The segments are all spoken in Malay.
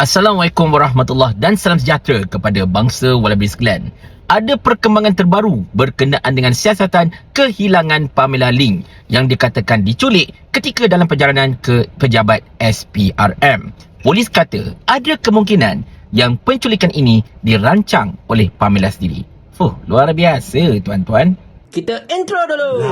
Assalamualaikum warahmatullahi dan salam sejahtera kepada bangsa Wallaby sekalian. Ada perkembangan terbaru berkenaan dengan siasatan kehilangan Pamela Ling yang dikatakan diculik ketika dalam perjalanan ke pejabat SPRM. Polis kata ada kemungkinan yang penculikan ini dirancang oleh Pamela sendiri. Fuh, luar biasa tuan-tuan. Kita intro dulu.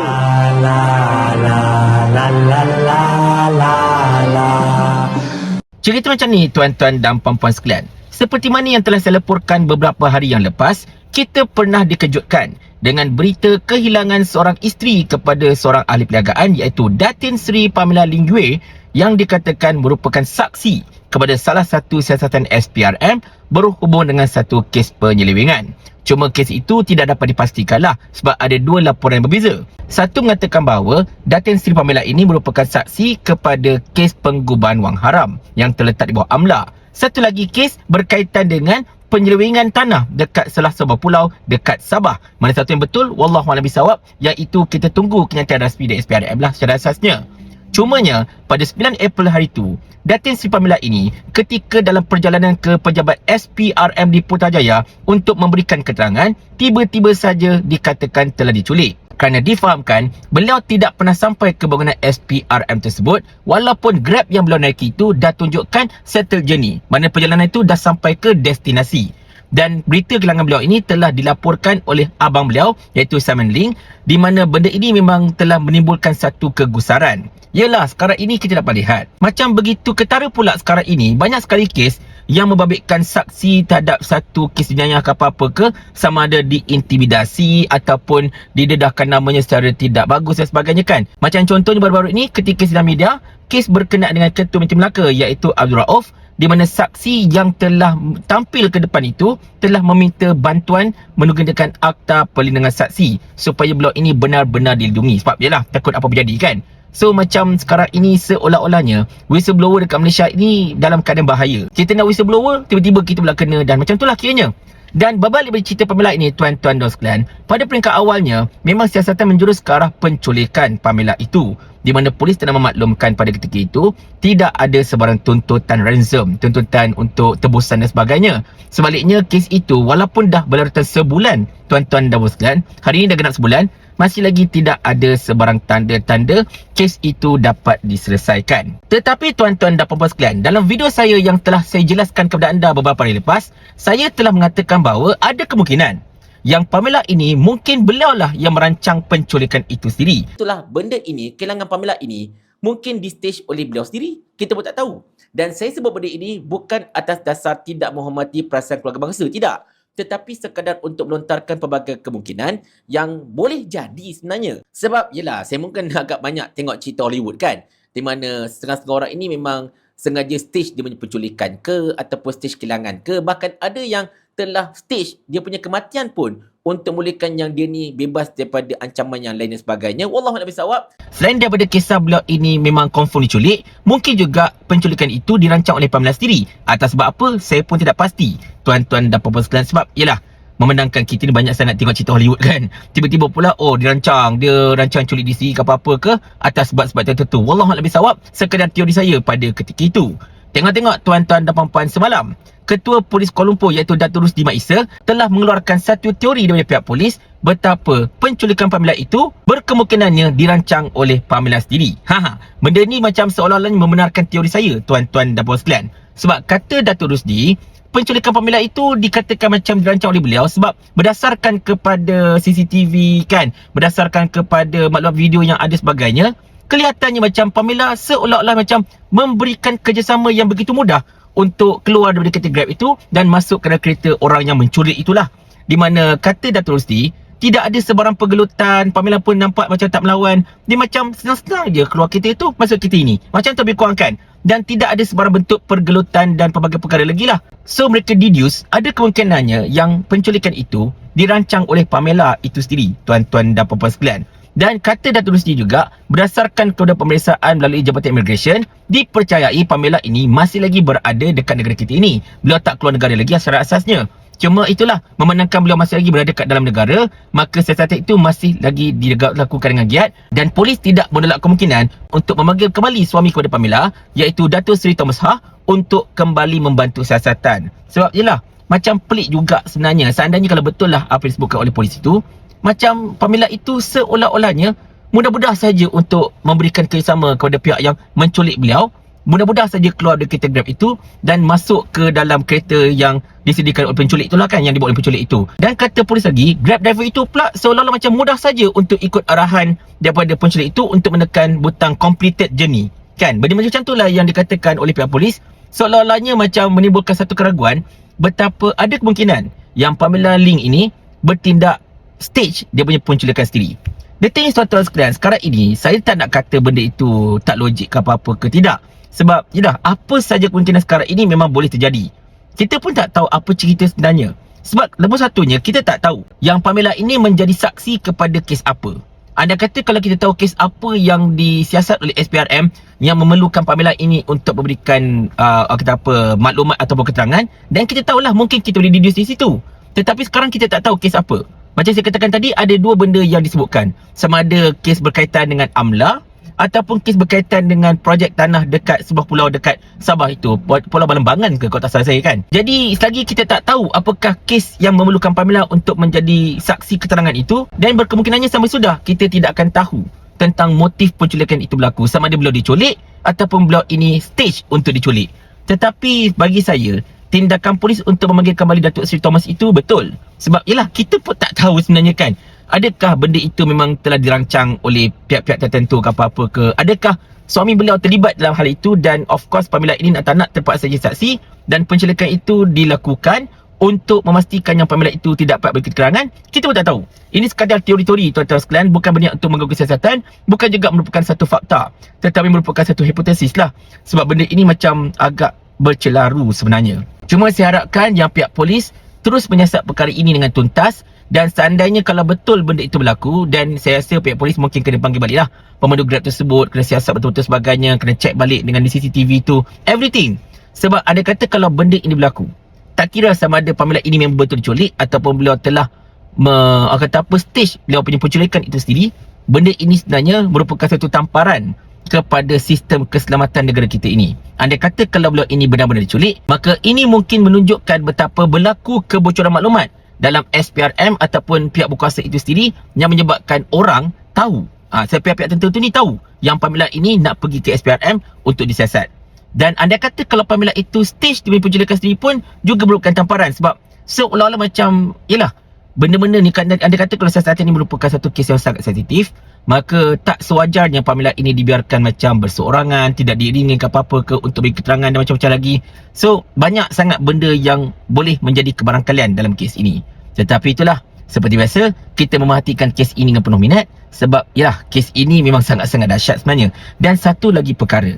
Cerita macam ni tuan-tuan dan puan-puan sekalian. Seperti mana yang telah saya leporkan beberapa hari yang lepas, kita pernah dikejutkan dengan berita kehilangan seorang isteri kepada seorang ahli perniagaan iaitu Datin Sri Pamela Lingue yang dikatakan merupakan saksi kepada salah satu siasatan SPRM berhubung dengan satu kes penyelewengan. Cuma kes itu tidak dapat dipastikan lah sebab ada dua laporan yang berbeza. Satu mengatakan bahawa Datin Sri Pamela ini merupakan saksi kepada kes penggubahan wang haram yang terletak di bawah AMLA. Satu lagi kes berkaitan dengan penyelewengan tanah dekat salah sebuah pulau dekat Sabah. Mana satu yang betul? Wallahualam bisawab. Yang itu kita tunggu kenyataan rasmi dari SPRM lah secara asasnya. Cumanya, pada 9 April hari itu, Datin Sri Pamela ini ketika dalam perjalanan ke pejabat SPRM di Putrajaya untuk memberikan keterangan, tiba-tiba saja dikatakan telah diculik. Kerana difahamkan, beliau tidak pernah sampai ke bangunan SPRM tersebut walaupun Grab yang beliau naiki itu dah tunjukkan settle journey. Mana perjalanan itu dah sampai ke destinasi dan berita kehilangan beliau ini telah dilaporkan oleh abang beliau iaitu Simon Ling di mana benda ini memang telah menimbulkan satu kegusaran. Yalah sekarang ini kita dapat lihat macam begitu ketara pula sekarang ini banyak sekali kes yang membabitkan saksi terhadap satu kes jenayah ke apa-apa ke sama ada diintimidasi ataupun didedahkan namanya secara tidak bagus dan sebagainya kan. Macam contohnya baru-baru ini ketika sidang media kes berkenaan dengan ketua Menteri Melaka iaitu Abdul Rauf di mana saksi yang telah tampil ke depan itu telah meminta bantuan menggunakan akta perlindungan saksi supaya blok ini benar-benar dilindungi sebab yalah takut apa berjadi kan So macam sekarang ini seolah-olahnya whistleblower dekat Malaysia ini dalam keadaan bahaya. Kita nak whistleblower, tiba-tiba kita pula kena dan macam itulah kiranya. Dan berbalik dari cerita Pamela ini, tuan-tuan dan sekalian, pada peringkat awalnya, memang siasatan menjurus ke arah penculikan Pamela itu. Di mana polis telah memaklumkan pada ketika itu, tidak ada sebarang tuntutan ransom, tuntutan untuk tebusan dan sebagainya. Sebaliknya, kes itu walaupun dah berlarutan sebulan, tuan-tuan dan sekalian, hari ini dah genap sebulan, masih lagi tidak ada sebarang tanda-tanda kes itu dapat diselesaikan. Tetapi tuan-tuan dan puan-puan sekalian, dalam video saya yang telah saya jelaskan kepada anda beberapa hari lepas, saya telah mengatakan bahawa ada kemungkinan yang Pamela ini mungkin beliau lah yang merancang penculikan itu sendiri. Itulah benda ini, kehilangan Pamela ini mungkin di stage oleh beliau sendiri. Kita pun tak tahu. Dan saya sebut benda ini bukan atas dasar tidak menghormati perasaan keluarga bangsa. Tidak tetapi sekadar untuk melontarkan pelbagai kemungkinan yang boleh jadi sebenarnya. Sebab yelah, saya mungkin agak banyak tengok cerita Hollywood kan, di mana setengah-setengah orang ini memang sengaja stage dia punya penculikan ke ataupun stage kehilangan ke, bahkan ada yang telah stage dia punya kematian pun untuk memulihkan yang dia ni bebas daripada ancaman yang lain dan sebagainya. Wallahu a'lam bishawab. Selain daripada kisah beliau ini memang confirm diculik, mungkin juga penculikan itu dirancang oleh Pamela sendiri. Atas sebab apa, saya pun tidak pasti. Tuan-tuan dan puan-puan sekalian sebab ialah memandangkan kita ni banyak sangat tengok cerita Hollywood kan. Tiba-tiba pula oh dirancang, dia rancang culik diri ke apa-apa ke atas sebab-sebab tertentu. Wallahu a'lam bishawab. Sekadar teori saya pada ketika itu. Tengok-tengok tuan-tuan dan puan-puan semalam. Ketua Polis Kuala Lumpur iaitu Datuk Rusdi Mat Isa telah mengeluarkan satu teori daripada pihak polis betapa penculikan Pamela itu berkemungkinannya dirancang oleh Pamela sendiri. Haha, benda ni macam seolah-olah membenarkan teori saya tuan-tuan dan puan sekalian. Sebab kata Datuk Rusdi, penculikan Pamela itu dikatakan macam dirancang oleh beliau sebab berdasarkan kepada CCTV kan, berdasarkan kepada maklumat video yang ada sebagainya, kelihatannya macam Pamela seolah-olah macam memberikan kerjasama yang begitu mudah untuk keluar daripada kereta Grab itu dan masuk ke kereta orang yang menculik itulah. Di mana kata Datuk Rusti, tidak ada sebarang pergelutan, Pamela pun nampak macam tak melawan. Dia macam senang-senang je keluar kereta itu, masuk kereta ini. Macam tu lebih kurang kan? Dan tidak ada sebarang bentuk pergelutan dan pelbagai perkara lagi lah. So mereka deduce, ada kemungkinannya yang penculikan itu dirancang oleh Pamela itu sendiri, tuan-tuan dan puan-puan sekalian. Dan kata Datuk Rusdi juga, berdasarkan kepada pemeriksaan melalui Jabatan Immigration, dipercayai Pamela ini masih lagi berada dekat negara kita ini. Beliau tak keluar negara lagi secara asasnya. Cuma itulah memandangkan beliau masih lagi berada kat dalam negara, maka siasatan itu masih lagi dilakukan dengan giat dan polis tidak menolak kemungkinan untuk memanggil kembali suami kepada Pamela iaitu Datuk Seri Thomas Ha untuk kembali membantu siasatan. Sebab jelah macam pelik juga sebenarnya seandainya kalau betul lah apa yang disebutkan oleh polis itu macam Pamela itu seolah-olahnya mudah-mudah saja untuk memberikan kerjasama kepada pihak yang menculik beliau mudah-mudah saja keluar dari kereta Grab itu dan masuk ke dalam kereta yang disediakan oleh penculik itulah kan yang dibawa oleh penculik itu. Dan kata polis lagi, Grab driver itu pula seolah-olah macam mudah saja untuk ikut arahan daripada penculik itu untuk menekan butang completed journey. Kan? Benda macam tu lah yang dikatakan oleh pihak polis seolah-olahnya macam menimbulkan satu keraguan betapa ada kemungkinan yang Pamela Ling ini bertindak stage dia punya penculikan sendiri. The thing is tuan-tuan sekalian, sekarang ini saya tak nak kata benda itu tak logik ke apa-apa ke tidak. Sebab yalah apa saja kemungkinan sekarang ini memang boleh terjadi. Kita pun tak tahu apa cerita sebenarnya. Sebab nombor satunya kita tak tahu yang Pamela ini menjadi saksi kepada kes apa. Anda kata kalau kita tahu kes apa yang disiasat oleh SPRM yang memerlukan Pamela ini untuk memberikan uh, kata apa maklumat ataupun keterangan dan kita tahulah mungkin kita boleh deduce di situ. Tetapi sekarang kita tak tahu kes apa. Macam saya katakan tadi ada dua benda yang disebutkan. Sama ada kes berkaitan dengan AMLA ataupun kes berkaitan dengan projek tanah dekat sebuah pulau dekat Sabah itu. Pulau Balembangan ke kalau tak salah saya kan? Jadi selagi kita tak tahu apakah kes yang memerlukan Pamela untuk menjadi saksi keterangan itu dan berkemungkinannya sampai sudah kita tidak akan tahu tentang motif penculikan itu berlaku. Sama ada beliau diculik ataupun beliau ini stage untuk diculik. Tetapi bagi saya tindakan polis untuk memanggil kembali Datuk Seri Thomas itu betul. Sebab ialah kita pun tak tahu sebenarnya kan. Adakah benda itu memang telah dirancang oleh pihak-pihak tertentu ke apa-apa ke? Adakah suami beliau terlibat dalam hal itu? Dan of course pamila ini nak tak nak terpaksa jadi saksi dan pencelikan itu dilakukan untuk memastikan yang pamila itu tidak dapat beri keterangan kita pun tak tahu. Ini sekadar teori-teori tuan-tuan sekalian bukan berniat untuk mengganggu siasatan bukan juga merupakan satu fakta tetapi merupakan satu hipotesis lah. Sebab benda ini macam agak bercelaru sebenarnya. Cuma saya harapkan yang pihak polis terus menyiasat perkara ini dengan tuntas dan seandainya kalau betul benda itu berlaku dan saya rasa pihak polis mungkin kena panggil balik lah pemandu grab tersebut kena siasat betul-betul sebagainya kena cek balik dengan CCTV tu everything. Sebab ada kata kalau benda ini berlaku tak kira sama ada Pamela ini memang betul diculik ataupun beliau telah me, kata apa stage beliau punya penculikan itu sendiri. Benda ini sebenarnya merupakan satu tamparan kepada sistem keselamatan negara kita ini. Anda kata kalau beliau ini benar-benar diculik, maka ini mungkin menunjukkan betapa berlaku kebocoran maklumat dalam SPRM ataupun pihak berkuasa itu sendiri yang menyebabkan orang tahu. Ha, pihak-pihak tertentu ni tahu yang Pamela ini nak pergi ke SPRM untuk disiasat dan anda kata kalau Pamela itu stage demi penculikan sendiri pun juga merupakan tamparan sebab seolah-olah macam yelah benda-benda ni anda, anda kata kalau siasatan ini merupakan satu kes yang sangat sensitif maka tak sewajarnya Pamela ini dibiarkan macam berseorangan tidak diiringi ke apa-apa ke untuk beri keterangan dan macam-macam lagi. So banyak sangat benda yang boleh menjadi kebarangkalian dalam kes ini. Tetapi itulah seperti biasa kita memerhatikan kes ini dengan penuh minat sebab ya kes ini memang sangat-sangat dahsyat sebenarnya. Dan satu lagi perkara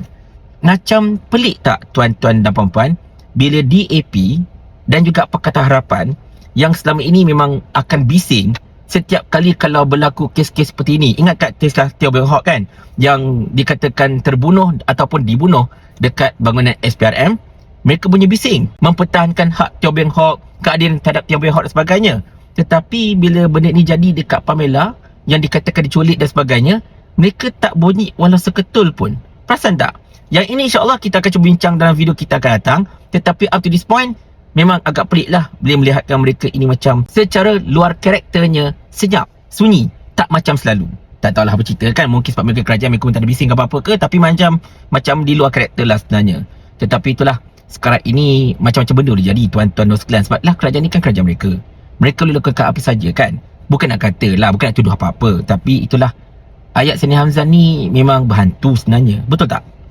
macam pelik tak tuan-tuan dan puan-puan? Bila DAP dan juga Pakatan Harapan yang selama ini memang akan bising setiap kali kalau berlaku kes-kes seperti ini. Ingat kat Tesla Teo Beng Hawk kan? Yang dikatakan terbunuh ataupun dibunuh dekat bangunan SPRM mereka punya bising. Mempertahankan hak Teo Beng Hawk keadilan terhadap Teo Beng Hawk dan sebagainya. Tetapi bila benda ni jadi dekat Pamela yang dikatakan diculik dan sebagainya mereka tak bunyi walau seketul pun. Perasan tak yang ini insyaAllah kita akan cuba bincang dalam video kita akan datang tetapi up to this point memang agak pelik lah boleh melihatkan mereka ini macam secara luar karakternya senyap, sunyi, tak macam selalu. Tak tahulah apa cerita kan, mungkin sebab mereka kerajaan mereka pun tak ada bising ke apa-apa ke tapi macam macam di luar karakter lah sebenarnya. Tetapi itulah sekarang ini macam-macam benda boleh jadi tuan-tuan dan sekalian sebab lah kerajaan ni kan kerajaan mereka. Mereka boleh lakukan apa saja kan. Bukan nak kata lah, bukan nak tuduh apa-apa tapi itulah ayat Seni Hamzah ni memang berhantu sebenarnya. Betul tak?